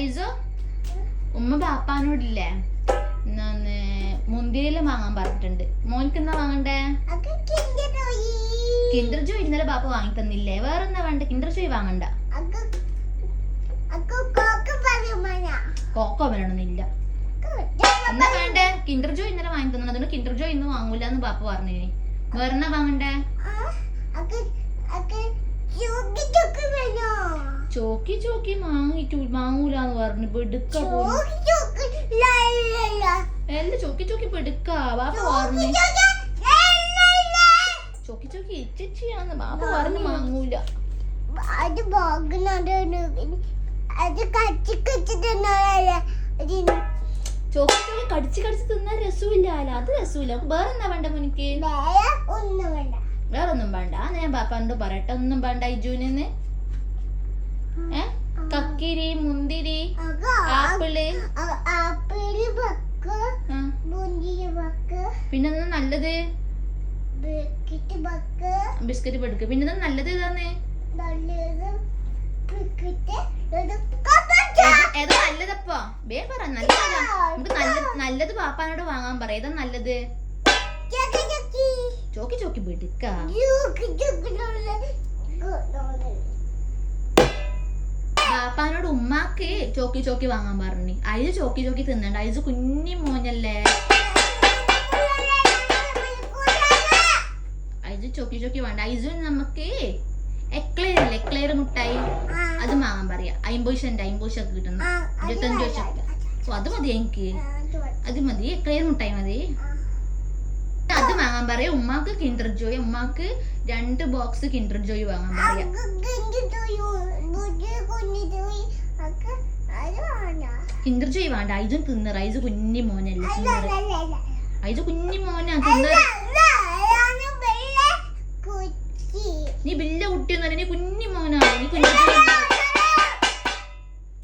ഐസോ? ഉമ്മ ബാപ്പാനോടില്ലേ എന്നാന്ന് മുന്തിരിയെല്ലാം വാങ്ങാൻ പറഞ്ഞിട്ടുണ്ട്. മോനിക്ക് എന്താ വാങ്ങണ്ടേ? കിൻഡർ ജോയ് ഇന്നലെ ബാപ്പ വാങ്ങി തന്നില്ലേ? വേറെ എന്താ വേണ്ട? കിൻഡർ ജോയ് വാങ്ങണ്ട. കോക്കോ വരണമെന്നില്ല എന്നാ വേണ്ടേ? കിൻഡർ ജോയ് ഇന്നലെ വാങ്ങി തന്നെ അതുകൊണ്ട് കിൻഡർ ജോയ് ഇന്ന് വാങ്ങൂല എന്ന് ബാപ്പ പറഞ്ഞു വേറെ എന്നാ വാങ്ങണ്ടേ ചോക്കി ചോക്കി മാങ്ങി മാങ്ങ പറഞ്ഞു പെടുക്ക എന്നെ ചോക്കി ചോക്കി പെടുക്ക ബാപ്പ പറഞ്ഞു. ചോക്കി ചോക്കി ഇച്ചിയാന്ന് ബാപ്പ പറഞ്ഞു മാങ്ങൂല. അത് അത് കച്ചി കച്ചി തിന്നാലേ ചോക്കി ചോക്കി കടിച്ച് കടിച്ച് തിന്നാൻ രസമില്ല അത് രസമില്ല വേറെ എന്താ വേണ്ട മുനിക്ക്? വേറെ ഒന്നും വേണ്ട. വേറെ ഒന്നും വേണ്ട ഞാൻ ബാപ്പാനോട് പറയട്ടെ. ഒന്നും വേണ്ട ഇജുവിന് ഏ? കക്കിരി മുന്തിരി നല്ലത്? ബിസ്ക്കറ്റ് ബക്ക്. പിന്നെ നല്ലത് ഇത് ഏതാ- നല്ലതപ്പോ? വേ പറ നല്ലതാ. നമുക്ക് നല്ല നല്ലത് പാപ്പാനോട് വാങ്ങാൻ പറ. ഏതാ നല്ലത്? ചക്കി ചക്കി. വിടുക്ക പാപ്പാനോട് ഉമ്മാക്ക് ചോക്കി ചോക്കി വാങ്ങാൻ പറഞ്ഞു. അയിൽ ചോക്കി ചോക്കി തിന്നണ്ട. അയിൽ കുഞ്ഞി മോനല്ലേ. ചോക്കി ചോക്കി വേണ്ട അയിജു നമുക്ക് എക്ലെയർ അല്ലേ എക്ലെയർ മുട്ടായി. അത് വാങ്ങാൻ പറയാ. അമ്പത് സെന്റ് അമ്പത് ശക്ക് കിട്ടുന്നു ഇരുപത്തഞ്ച് ശക്ക് ഓ അത് മതി എനിക്ക്. അത് മതി. എക്ലെയർ മുട്ടായി മതി. അത് വാങ്ങാൻ പറയാ. ഉമ്മാക്ക് കിൻഡർ ജോയ്. ഉമ്മാക്ക് രണ്ട് ബോക്സ് കിൻഡർ ജോയ് വാങ്ങാൻ പറയാ. കിൻഡർ ജോയ് വേണ്ട. ഐസും തിന്നറ ഐസ് കുഞ്ഞി മോനല്ലേ ഐസ് ഐജു കുഞ്ഞി മോനാ തിന്നറ